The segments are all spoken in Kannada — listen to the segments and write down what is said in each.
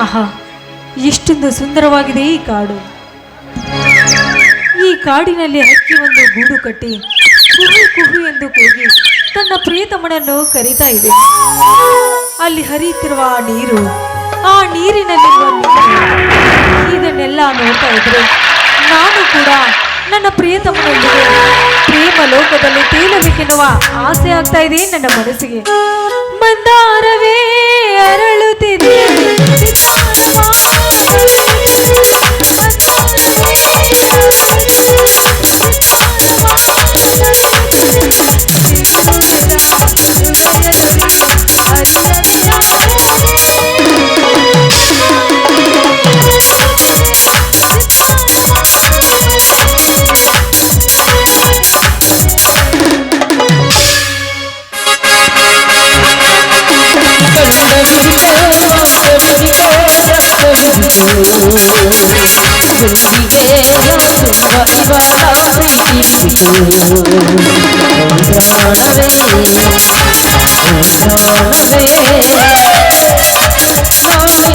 ಆಹಾ, ಎಷ್ಟೊಂದು ಸುಂದರವಾಗಿದೆ ಈ ಕಾಡು. ಈ ಕಾಡಿನಲ್ಲಿ ಹಕ್ಕಿ ಒಂದು ಗೂಡು ಕಟ್ಟಿ ಕುಹು ಕುಹು ಎಂದು ಕೂಗಿ ತನ್ನ ಪ್ರಿಯತಮನನ್ನು ಕರೀತಾ ಇದೆ. ಅಲ್ಲಿ ಹರಿಯುತ್ತಿರುವ ಆ ನೀರು, ಆ ನೀರಿನಲ್ಲಿರುವ ಇದನ್ನೆಲ್ಲ ನೋಡ್ತಾ ಇದ್ರೆ ನಾನು ಕೂಡ ನನ್ನ ಪ್ರಿಯತಮನೊಂದಿಗೆ ಪ್ರೇಮ ಲೋಕದಲ್ಲಿ ತೇಲಬೇಕೆನ್ನುವ ಆಸೆ ಆಗ್ತಾ ಇದೆ ನನ್ನ ಮನಸ್ಸಿಗೆ. ಮಂದಾರವೇ ಅರಳುತ್ತಿದೆ. রে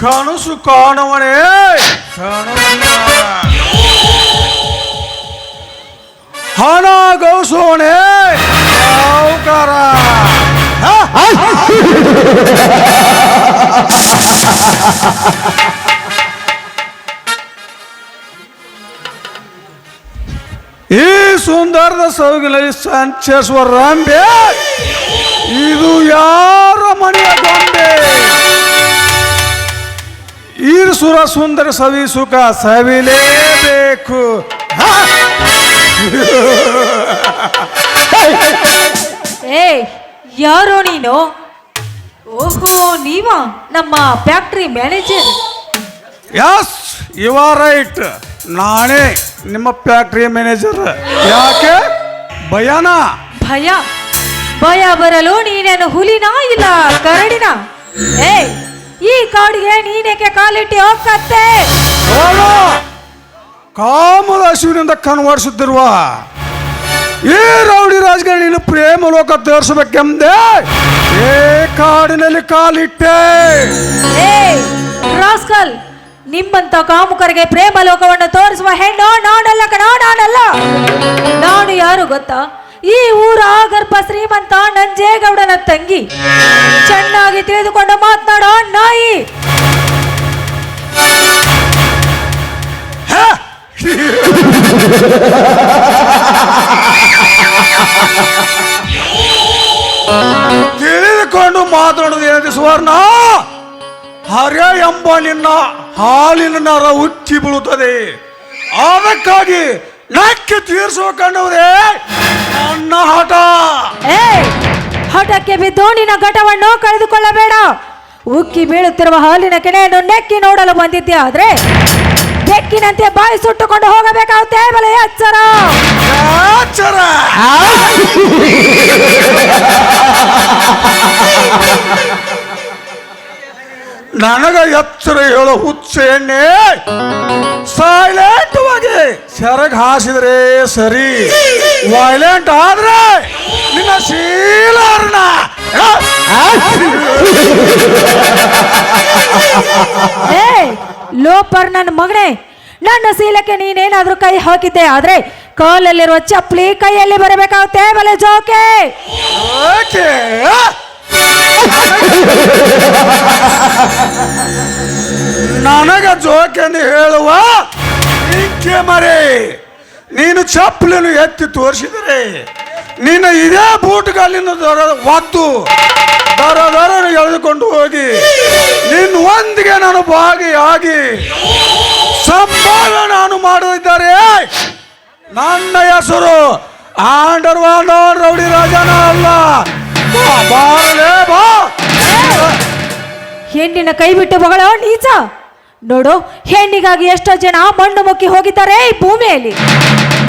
కనుసు కానవనే కనుసు ಕಾಣವನೇ ಕಾಣವಲ್ಲ. ಹಣ ಗಳಿಸೋಣೆ ಸಾವುಕಾರ ಈ ಸುಂದರದ ಸೌಗಿನಲ್ಲಿ ಸಂಚರಿಸುವ ರಂಬೆ ಇದು ಯಾರ ಮನೆಯ ಗೊಂಬೆ ಈ ಸುರ ಸುಂದರ ಸವಿ ಸುಖ ಸವಿಲೇಬೇಕು ಹಾ! ಏ ಯಾರೋ ನೀನು? ಓಹೋ ನೀವ? ನಮ್ಮ factory manager yes you are right ನಾಳೆ ನಿಮ್ಮ ಫ್ಯಾಕ್ಟ್ರಿ ಮ್ಯಾನೇಜರ್ ಯಾಕೆ? ಭಯನ? ಭಯ? ಭಯ ಬರಲು ನೀನೇನು ಹುಲಿನ ಇಲ್ಲ ಕರಡಿನ? ಏ ಈ ಕಾಡಿಗೆ ನೀನೇಕೆ ಕಾಲಿಟ್ಟಿ ಹೋಗತ್ತೆ ಹೋಗು. ಕಾಮದ ಹಸಿವಿನಿಂದ ಕನ್ವರ್ಸುತ್ತಿರುವ ಈ ರೌಡಿ ರಾಜಕಾರಣಿಯನ್ನು ಪ್ರೇಮ ಲೋಕ ತೋರಿಸಬೇಕೆಂದೇ ಏ ಕಾಡಿನಲ್ಲಿ ಕಾಲಿಟ್ಟೆ. ಏ ರಾಸ್ಕಲ್ ನಿಮ್ಮಂತ ಕಾಮುಕರಿಗೆ ಪ್ರೇಮ ಲೋಕವನ್ನು ತೋರಿಸುವ ಹೆಣ್ಣು ನಾನಲ್ಲ ಕಣ ನಾನಲ್ಲ ನಾನು ಯಾರು ಗೊತ್ತಾ? ಈ ಊರ ಆಗರ್ಭ ಶ್ರೀಮಂತ ನಂಜೇಗೌಡನ ತಂಗಿ. ಚೆನ್ನಾಗಿ ತಿಳಿದುಕೊಂಡು ಮಾತನಾಡೋ ನಾಯಿ. ತಿಳಿದುಕೊಂಡು ಮಾತಾಡೋದು ಏನಿದೆ ಸುವರ್ಣ ಹರ್ಯ ಎಂಬ ನಿನ್ನ ಹಾಲಿನ ನರ ಉಚ್ಚಿ ಬೀಳುತ್ತದೆ. ಅದಕ್ಕಾಗಿ ಲೆಕ್ಕೆ ತೀರಿಸುವ ಕಂಡವರೇ ನನ್ನ ಹಠ. ಏ ಹಠಕ್ಕೆ ಬಿದ್ದು ನಿನ್ನ ಘಟವನ್ನು ಕಳೆದುಕೊಳ್ಳಬೇಡ. ಉಕ್ಕಿ ಬೀಳುತ್ತಿರುವ ಹಾಲಿನ ಕೆನೆಯನ್ನು ನೆಕ್ಕಿ ನೋಡಲು ಬಂದಿದ್ದೆ ಆದ್ರೆ ಬೆಕ್ಕಿನಂತೆ ಬಾಯಿ ಸುಟ್ಟುಕೊಂಡು ಹೋಗಬೇಕಾಗುತ್ತೆ ಬಲ ಎಚ್ಚರ ಎಚ್ಚರ. ನನಗ ಎಚ್ಚರ ಹೇಳೋ ಹುಚ್ಚೆಣ್ಣೆ. ಆಗಿ ಸೆರಗ್ ಹಾಸಿದ್ರೆ ಸರಿ. ವೈಲೆಂಟ್ ಆದ್ರೆ ನಿನ್ನ ಶೀಲಾರ್ನ ಏ ಲೋಪರ್ ನನ್ನ ಮಗನೇ ನನ್ನ ಶೀಲಕ್ಕೆ ನೀನೇನಾದ್ರೂ ಕೈ ಹಾಕಿದ್ದೆ ಆದ್ರೆ ಕಾಲಲ್ಲಿರುವ ಚಪ್ಪಲಿ ಕೈಯಲ್ಲಿ ಬರಬೇಕಾಗುತ್ತೆ ಬಲೆ ಜೋಕೆ. ಓಕೆ. ಜೋಕೆ ಎಂದು ಹೇಳುವ ಇಂಕೆ ಮರೆ. ನೀನು ಚಪ್ಪಲನ್ನು ಎತ್ತಿ ತೋರಿಸಿದರೆ ನಿನ್ನ ಇದೇ ಬೂಟ್ಗಾಲಿನ ದರ ಒದ್ದು ದರ ದರ ಎಳೆದುಕೊಂಡು ಹೋಗಿ ನಿನ್ನ ಒಂದಿಗೆ ನಾನು ಆಗಿ ಸಂಭಾಗ ನಾನು ಮಾಡಿದ್ದಾರೆ ನನ್ನ ಹೆಸರು ಆಂಡರ್ವಾಂಡ ರೌಡಿ ರಾಜನ ಅಲ್ಲ. ಬಾ, ಬಾ ಹೆಣ್ಣಿನ ಕೈ ಬಿಟ್ಟು ಬಗಳ ನೀಚ. ನೋಡು, ಹೆಣ್ಣಿಗಾಗಿ ಎಷ್ಟೋ ಜನ ಮಣ್ಣು ಮುಕ್ಕಿ ಹೋಗಿದ್ದಾರೆ ಈ ಭೂಮಿಯಲ್ಲಿ.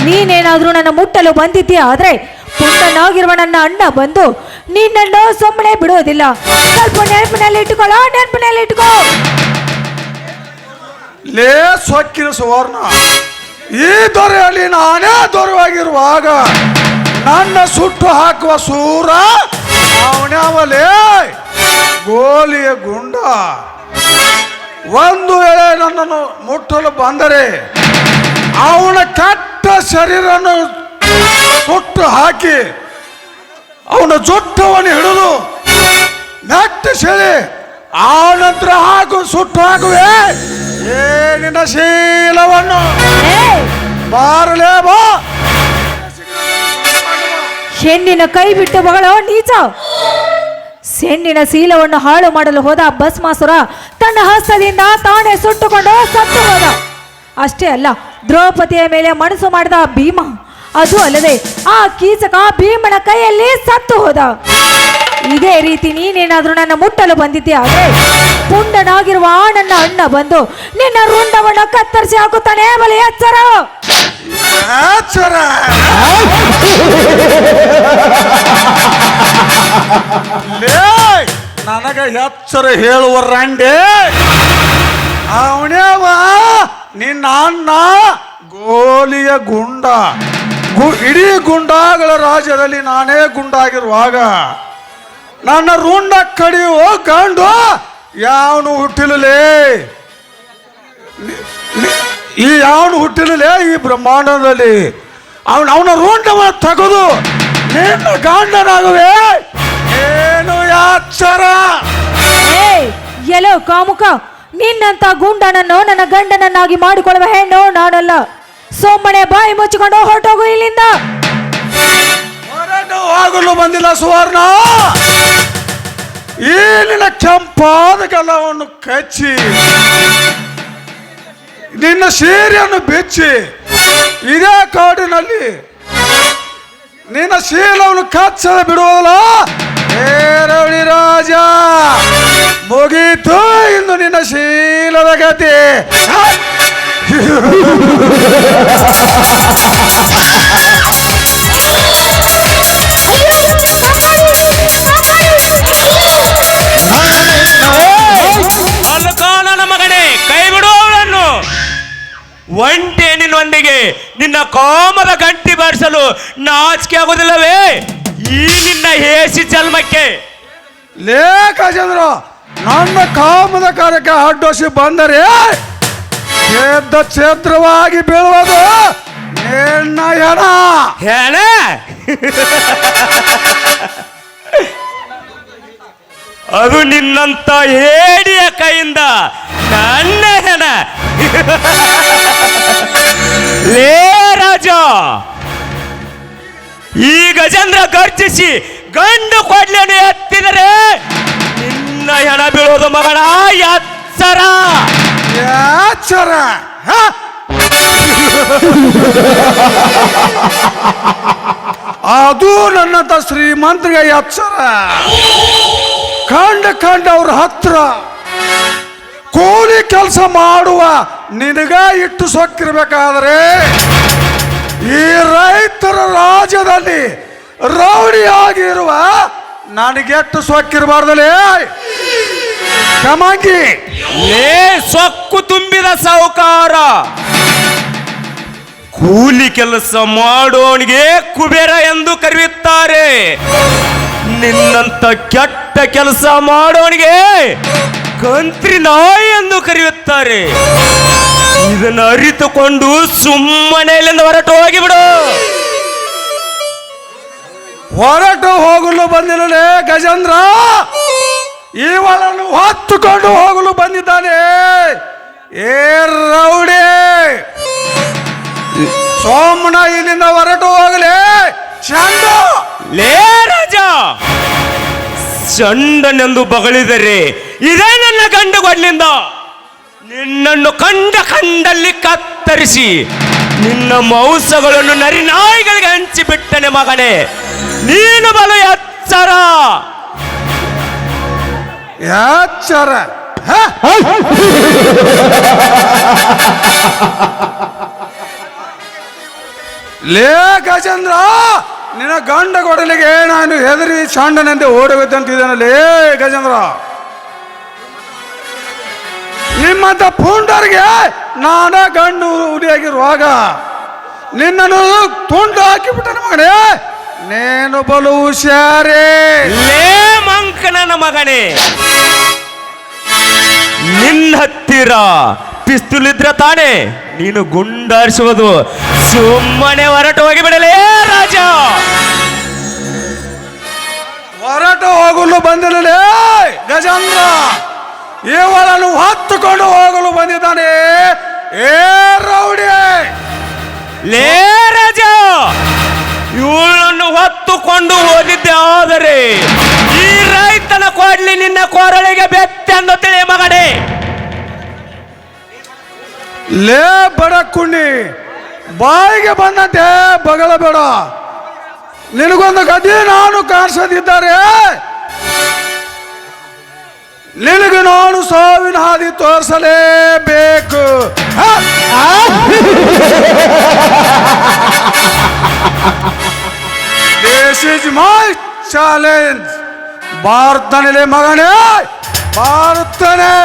ನೀನೇನಾದ್ರೂ ನನ್ನ ಮುಟ್ಟಲು ಬಂದಿದ್ದೀಯ? ಆದ್ರೆ ಪುಟ್ಟನಾಗಿರುವ ನನ್ನ ಅಣ್ಣ ಬಂದು ನಿನ್ನನ್ನು ಸುಮ್ಮನೆ ಬಿಡೋದಿಲ್ಲ. ಸ್ವಲ್ಪ ನೆನಪಿನಲ್ಲಿ ಇಟ್ಟುಕೊಳ್ಳೋ, ನೆನಪಿನಲ್ಲಿ ಇಟ್ಕೋ ಲೇ ಸೊಕ್ಕಿನ ಸುವರ್ಣ, ಈ ದೊರೆಯಲ್ಲಿ ನಾನೇ ದೊರೆಯಾಗಿರುವಾಗ ನನ್ನ ಸುಟ್ಟು ಹಾಕುವ ಸೂರ ಅವನೇ ಗೋಲಿಯ ಗುಂಡ. ಒಂದು ವೇಳೆ ನನ್ನನ್ನು ಮುಟ್ಟಲು ಬಂದರೆ ಅವನ ಕೆಟ್ಟ ಶರೀರನ್ನು ಸುಟ್ಟು ಹಾಕಿ ಅವನ ಜುಟ್ಟವನ್ನು ಹಿಡಿದು ನೆಟ್ಟ ಸೆಳೆ ಆ ನಂತರ ಹಾಕು ಸುಟ್ಟು ಹಾಕುವೆ. ಏನಿನ ಶೀಲವನ್ನು! ಬಾರಲೇ ಬಾ. ಹೆಣ್ಣಿನ ಕೈ ಬಿಟ್ಟು ಬಗಳೋ ನೀಚ. ಹೆಣ್ಣಿನ ಸೀಲವನ್ನು ಹಾಳು ಮಾಡಲು ಹೋದ ಭಸ್ಮಾಸುರ ತನ್ನ ಹಸ್ತದಿಂದ ತಾನೇ ಸುಟ್ಟುಕೊಂಡು ಸತ್ತು ಹೋದ. ಅಷ್ಟೇ ಅಲ್ಲ, ದ್ರೌಪದಿಯ ಮೇಲೆ ಮನಸ್ಸು ಮಾಡಿದ ಭೀಮ, ಅದು ಅಲ್ಲದೆ ಆ ಕೀಚಕ ಭೀಮನ ಕೈಯಲ್ಲಿ ಸತ್ತು ಹೋದ. ಇದೇ ರೀತಿ ನೀನೇನಾದ್ರೂ ನನ್ನ ಮುಟ್ಟಲು ಬಂದಿದ್ದೆ ಅದೇ, ಪುಂಡನಾಗಿರುವ ನನ್ನ ಅಣ್ಣ ಬಂದು ನಿನ್ನ ರುಂಡವನ್ನು ಕತ್ತರಿಸಿ ಹಾಕುತ್ತಾನೆ, ಬಲಿ ಎಚ್ಚರ! ಲೇ, ನನಗ ಎಚ್ಚರ ಹೇಳುವ ರಂಡೆ. ಅವನೇವ ನಿನ್ನ ಅಣ್ಣ ಗೋಲಿಯ ಗುಂಡ. ಇಡೀ ಗುಂಡಾಗಳ ರಾಜ್ಯದಲ್ಲಿ ನಾನೇ ಗುಂಡಾಗಿರುವಾಗ ನನ್ನ ರುಂಡ ಕಡಿಯುವ ಗಂಡು ಯಾವನು ಹುಟ್ಟಿಲಲೇ. ಈ ಯಾವನು ಹುಟ್ಟಿರಲೇ? ಈ ಬ್ರಹ್ಮಾಂಡದಲ್ಲಿ. ಅವನು ಅವನ ರೋಂಡವ ತೆಗೆದು ನಿನ್ನ ಗಂಡನಾಗುವೆ. ಏನು ಯಾಚರ ಎಲ್ಲೋ ಕಾಮುಕ ನಿನ್ನಂತ ಗುಂಡನನ್ನು ನನ್ನ ಗಂಡನನ್ನಾಗಿ ಮಾಡಿಕೊಳ್ಳುವ ಹೆಣ್ಣು ನಾನಲ್ಲ. ಸೋಮಣೆ ಬಾಯಿ ಮುಚ್ಚಿಕೊಂಡು ಹೊರಟೋಗು ಇಲ್ಲಿಂದ. ಹೊರಟು ಹೋಗಲು ಬಂದಿಲ್ಲ ಸುವರ್ಣ. ಈ ನಿನ್ನ ಕೆಂಪಾದ ಕಲವನ್ನು ಕಚ್ಚಿ. ನಿನ್ನ ಸೀರೆಯನ್ನು ಬೆಚ್ಚಿ ಇದೇ ಕಾಡಿನಲ್ಲಿ ನಿನ್ನ ಶೀಲವನ್ನು ಕಚ್ಚದ ಬಿಡುವುದಲ್ಲ? ಏರವಳಿ ರವಳಿ ರಾಜ, ಮುಗೀತು ಇಂದು ನಿನ್ನ ಶೀಲದ ಗತಿ. ಒಂಟೆ ನಿನ್ನೊಂದಿಗೆ ನಿನ್ನ ಕಾಮದ ಗಂಟಿ ಬಾರಿಸಲು ನಾಚಿಕೆ ಆಗುವುದಿಲ್ಲವೇ? ಈ ನಿನ್ನ ಹೇಸಿ ಜನ್ಮಕ್ಕೆ. ಲೇಖ ಚಂದ್ರ ನನ್ನ ಕಾಮದ ಕಾರ್ಯಕ್ಕೆ ಅಡ್ಡೋಸಿ ಬಂದರೆ ಛೇದ ಛೇದ್ರವಾಗಿ ಬೀಳುವುದು ಹೇಳ ಅದು ನಿನ್ನಂತ ಹೇಡಿಯ ಕೈಯಿಂದ ನನ್ನ ಹೆಣ. ಲೇ ರಾಜ ಈ ಗಜೇಂದ್ರ ಗರ್ಜಿಸಿ ಗಂಡು ಕೊಡ್ಲೇನು ಎತ್ತಿದರೆ ನಿನ್ನ ಹೆಣ ಬೀಳೋದು ಮಗಳ ಯಾಚರ ಹ? ಅದು ನನ್ನಂತ ಶ್ರೀಮಂತರಿಗೆ ಎಚ್ಚರ. ಕಂಡ ಕಂಡ ಅವ್ರ ಹತ್ರ. ಕೂಲಿ ಕೆಲಸ ಮಾಡುವ ನಿನಗ ಇಟ್ಟು ಸೊಕ್ಕಿರ್ಬೇಕಾದ್ರೆ ಈ ರೈತರ ರಾಜ್ಯದಲ್ಲಿ ರೌಡಿಯಾಗಿರುವ ನನಗೆಟ್ಟು ಸೊಕ್ಕಿರಬಾರ್ದಲೇ. ಕಮಾಂಗಿ. ಲೇ ಸೊಕ್ಕು ತುಂಬಿದ ಸಾಹುಕಾರ ಕೂಲಿ ಕೆಲಸ ಮಾಡೋನಿಗೆ ಕುಬೇರ ಎಂದು ಕರೆಯುತ್ತಾರೆ. ನಿನ್ನಂತ ಕೆಟ್ಟ ಕೆಲಸ ಮಾಡೋನಿಗೆ ಕಂತ್ರಿ ನಾಯಿ ಎಂದು ಕರೆಯುತ್ತಾರೆ. ಇದನ್ನು ಅರಿತುಕೊಂಡು ಸುಮ್ಮನೆ ಇಲ್ಲಿಂದ ಹೊರಟು ಹೋಗಿಬಿಡು. ಹೊರಟು ಹೋಗಲು ಬಂದಿರಲೇ ಗಜೇಂದ್ರ. ಇವಳನ್ನು ಹೊತ್ತುಕೊಂಡು ಹೋಗಲು ಬಂದಿದ್ದಾನೆ. ಏ ರೌಡಿ. ಸೋಮನ ಇಲ್ಲಿಂದ ಹೊರಟು ಹೋಗಲಿ. ಚಂದ. ಲೇ ರಾಜ. ಚಂಡನೆಂದು ಬಗಳಿದರೆ ಇದೇ ನನ್ನ ಗಂಡು ಕೊಡ್ಲಿಂದ ನಿನ್ನನ್ನು ಕಂಡ ಕಂಡಲ್ಲಿ ಕತ್ತರಿಸಿ ನಿನ್ನ ಮಾಂಸಗಳನ್ನು ನರಿನಾಯಿಗಳಿಗೆ ಹಂಚಿಬಿಟ್ಟನೆ ಮಗನೇ. ನೀನು ಬಲು ಎಚ್ಚರ. ಎಚ್ಚರ? ಲೇ ಗಜೇಂದ್ರ! ನಿನ್ನ ಗಂಡ ಕೊಡಲಿಗೆ ನಾನು ಹೆದರಿ ಚಾಂಡನಂತೆ ಓಡಬೇಕಂತಿದ್ದಾನೆ ಲೇ ಗಜೇಂದ್ರ. ನಿಮ್ಮಂತ ಪುಂಡರಿಗೆ ನಾನ ಗಂಡು ಉರಿಯಾಗಿರುವಾಗ ನಿನ್ನನ್ನು ತುಂಡು ಹಾಕಿಬಿಟ್ಟನ ಮಗನೇ, ನೇನು ಬಲು ಹುಷಾರೇ. ಲೇ ಮಂಕನನ ಮಗನೇ, ನಿನ್ನ ಹತ್ತಿರ ಪಿಸ್ತೂಲ್ ಇದ್ರೆ ತಾನೆ? ನೀನು ಗುಂಡಾರಿಸುವುದು. ಸುಮ್ಮನೆ ಹೊರಟು ಹೋಗಿ ಬಿಡಲೇ ರಾಜ. ಹೊರಟು ಹೋಗಲು ಬಂದಿರಲೇ ಗಜೇಂದ್ರ ಇವಳನ್ನು ಹತ್ತುಕೊಂಡು ಹೋಗಲು ಬಂದಿದ್ದಾನೆ. ಏ ರೌಡಿ. ಲೇ ರಾಜ. ಇವಳನ್ನು ಹೊತ್ತುಕೊಂಡು ಹೋಗಿದ್ದೆ ಆದರೆ ಈ ರೈತನ ಕೊಡ್ಲಿ ನಿನ್ನ ಕೊರಳಿಗೆ ಬೆತ್ತೆಂದು ತಿಳಿ ಮಗನೇ. ಲೇ ಬಡ ಕುಣ್ಣಿ, ಬಾಯಿಗೆ ಬಂದಂತೆ ಬಗಳಬೇಡ ನಿನಗೊಂದು ಗದಿ ನಾನು ಕಾಣಿಸದಿದ್ದಾರೆ, ನಿನಗೆ ನಾನು ಸಾವಿನ ಹಾದಿ ತೋರಿಸಲೇಬೇಕು? ದಿಸ್ ಇಸ್ ಮೈ ಚಾಲೆಂಜ್ ಭಾರತನಲ್ಲಿ ಮಗನೇ, ಭಾರತನೇ.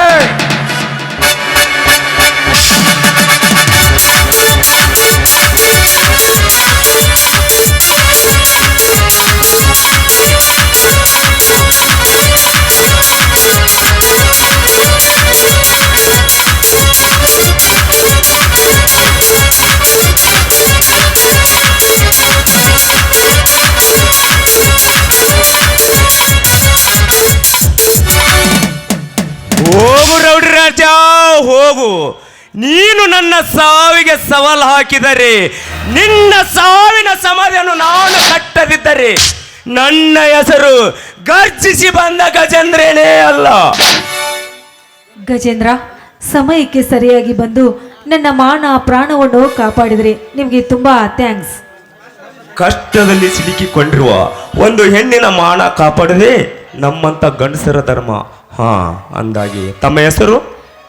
ಹೋಗು ರೌಡಿ ಹೋಗು. ನೀನು ನನ್ನ ಸಾವಿಗೆ ಸವಾಲು ಹಾಕಿದರೆ ನಿನ್ನ ಸಾವಿನ ಸಮಾಧಿಯನ್ನು ನಾನು ಕಟ್ಟದಿದ್ದರೆ ನನ್ನ ಹೆಸರು ಗರ್ಜಿಸಿ ಬಂದ ಗಜೇಂದ್ರನೇ ಅಲ್ಲ. ಗಜೇಂದ್ರ ಸಮಯಕ್ಕೆ ಸರಿಯಾಗಿ ಬಂದು ನನ್ನ ಮಾನ ಪ್ರಾಣವನ್ನು ಕಾಪಾಡಿದ್ರಿ. ನಿಮಗೆ ತುಂಬಾ ಥ್ಯಾಂಕ್ಸ್ ಕಷ್ಟದಲ್ಲಿ ಸಿಲುಕಿಕೊಂಡಿರುವ ಒಂದು ಹೆಣ್ಣಿನ ಮಾನ ಕಾಪಾಡದೆ ನಮ್ಮಂತ ಗಂಡಸರ ಧರ್ಮ. ಹಾ ಅಂದಾಗಿ ತಮ್ಮ ಹೆಸರು?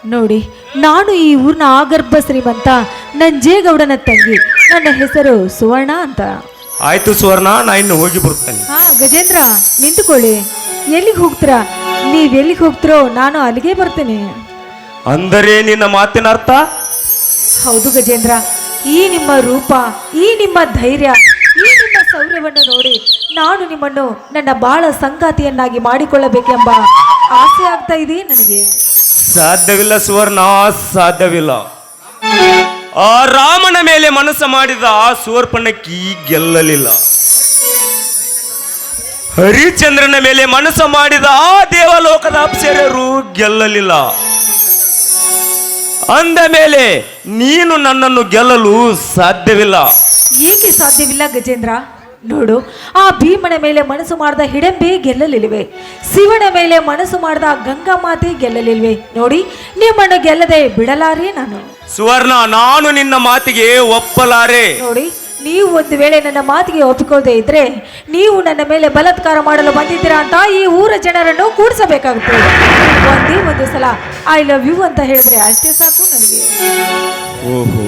ನೋಡಿ ನಾನು ಈ ಊರಿನ ಆಗರ್ಭ ಶ್ರೀಮಂತ ನಂಜೇಗೌಡನ ತಂಗಿ. ನನ್ನ ಹೆಸರು ಸುವರ್ಣ ಅಂತ. ಆಯ್ತು ಸುವರ್ಣ ನಾ ಇನ್ನು ಹೋಗಿ ಬರುತ್ತೇನೆ ಹಾ ಗಜೇಂದ್ರ ನಿಂತುಕೊಳ್ಳಿ. ಎಲ್ಲಿಗೆ ಹೋಗ್ತೀರಾ? ನೀವ್ ಎಲ್ಲಿಗೆ ಹೋಗ್ತಿರೋ ನಾನು ಅಲ್ಲಿಗೆ ಬರ್ತೇನೆ. ಅಂದರೆ ನಿನ್ನ ಮಾತಿನ ಅರ್ಥ? ಹೌದು ಗಜೇಂದ್ರ ಈ ನಿಮ್ಮ ರೂಪ ಈ ನಿಮ್ಮ ಧೈರ್ಯ ಈ ನಿಮ್ಮ ಶೌರ್ಯವನ್ನು ನೋಡಿ ನಾನು ನಿಮ್ಮನ್ನು ನನ್ನ ಬಾಳ ಸಂಗಾತಿಯನ್ನಾಗಿ ಮಾಡಿಕೊಳ್ಳಬೇಕೆಂಬ ಆಸೆ ಆಗ್ತಾ ಇದೆ ನನಗೆ. ಸಾಧ್ಯವಿಲ್ಲ ಸುವರ್ಣ ಸಾಧ್ಯವಿಲ್ಲ. ಆ ರಾಮನ ಮೇಲೆ ಮನಸ್ಸು ಮಾಡಿದ ಆ ಸುವರ್ಪಣಕ್ಕಿ ಗೆಲ್ಲಲಿಲ್ಲ. ಹರಿಚಂದ್ರನ ಮೇಲೆ ಮನಸ್ಸು ಮಾಡಿದ ಆ ದೇವಲೋಕದ ಅಪ್ಸರರು ಗೆಲ್ಲಲಿಲ್ಲ. ಅಂದ ಮೇಲೆ ನೀನು ನನ್ನನ್ನು ಗೆಲ್ಲಲು ಸಾಧ್ಯವಿಲ್ಲ. ಏಕೆ ಸಾಧ್ಯವಿಲ್ಲ ಗಜೇಂದ್ರ? ನೋಡು ಆ ಭೀಮನ ಮೇಲೆ ಮನಸ್ಸು ಮಾಡಿದ ಹಿಡಂಬೆ ಗೆಲ್ಲಲಿಲ್ವೆ? ಶಿವನ ಮೇಲೆ ಮನಸ್ಸು ಮಾಡಿದ ಗಂಗಾ ಮಾತೆ ಗೆಲ್ಲಲಿಲ್ವೆ? ನೋಡಿ ನಿಮ್ಮನ್ನು ಗೆಲ್ಲದೆ ಬಿಡಲಾರೆ ನಾನು. ಸುವರ್ಣ ನಾನು ನಿನ್ನ ಮಾತಿಗೆ ಒಪ್ಪಲಾರೆ. ನೋಡಿ ನೀವು ಒಂದು ವೇಳೆ ನನ್ನ ಮಾತಿಗೆ ಒಪ್ಪಿಕೊಳ್ಳದೆ ಇದ್ರೆ ನೀವು ನನ್ನ ಮೇಲೆ ಬಲತ್ಕಾರ ಮಾಡಲು ಬಂದಿದ್ದೀರಾ ಅಂತ ಈ ಊರ ಜನರನ್ನು ಕೂಡಿಸಬೇಕಾಗುತ್ತೆ. ಒಂದೇ ಒಂದು ಸಲ ಐ ಲವ್ ಯು ಅಂತ ಹೇಳಿದ್ರೆ ಅಷ್ಟೇ ಸಾಕು ನನಗೆ. ಓಹೋ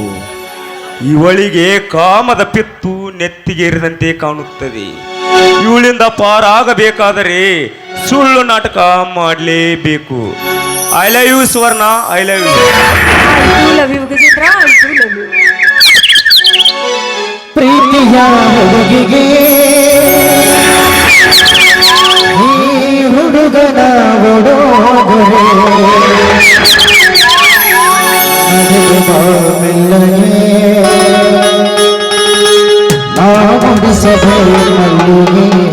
ಇವಳಿಗೆ ಕಾಮದ ಪಿತ್ತು ನೆತ್ತಿಗೇರಿದಂತೆ ಕಾಣುತ್ತದೆ. ಇವಳಿಂದ ಪಾರಾಗಬೇಕಾದರೆ ಸುಳ್ಳು ನಾಟಕ ಮಾಡಲೇಬೇಕು. I love you Suvarna I love you too love you Gajendra I love you ಪ್ರೀತಿಯ ಹುಡುಗಿಗೆ ಈ ಹುಡುಗನ ಒಡೋದರೆ मिलने नाम भी सब मिलने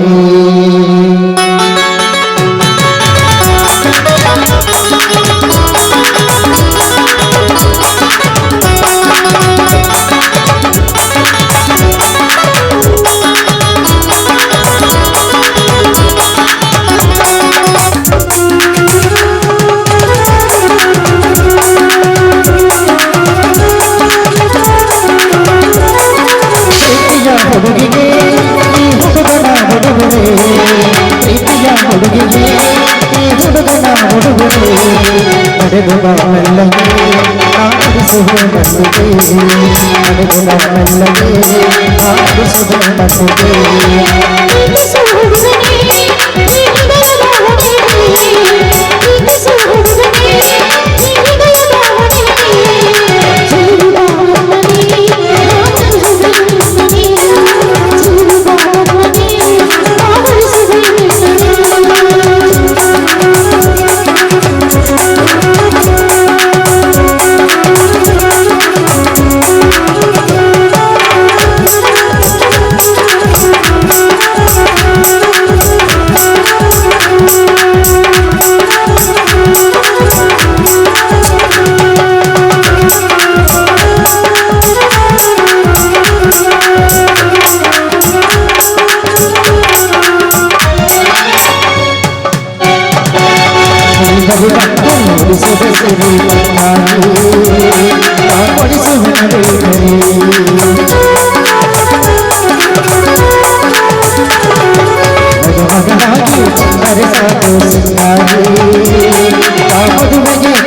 sẽ bật sạch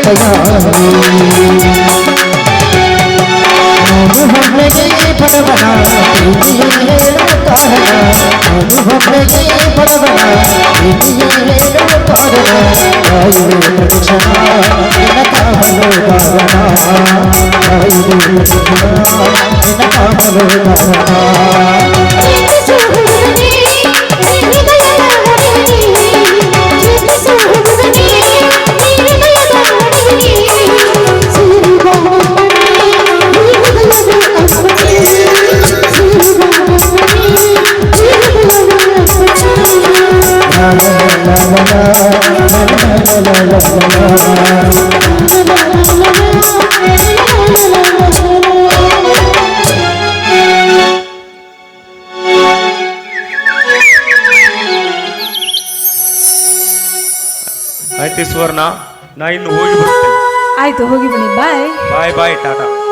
भगवानी अनुभव में गई भगवाना प्रीति तारना अनुभव में गई भगवाना प्रीति तारना आयु प्रचना नकामलो भगवाना आयु प्रचना नकामलो भगवाना ನಾ ಇನ್ನು ಹೋಗಿ ಬರ್ತೇನೆ. ಆಯ್ತು ಹೋಗಿ ಬನ್ನಿ. ಬಾಯ್ ಬಾಯ್ ಬಾಯ್ ಟಾಟಾ.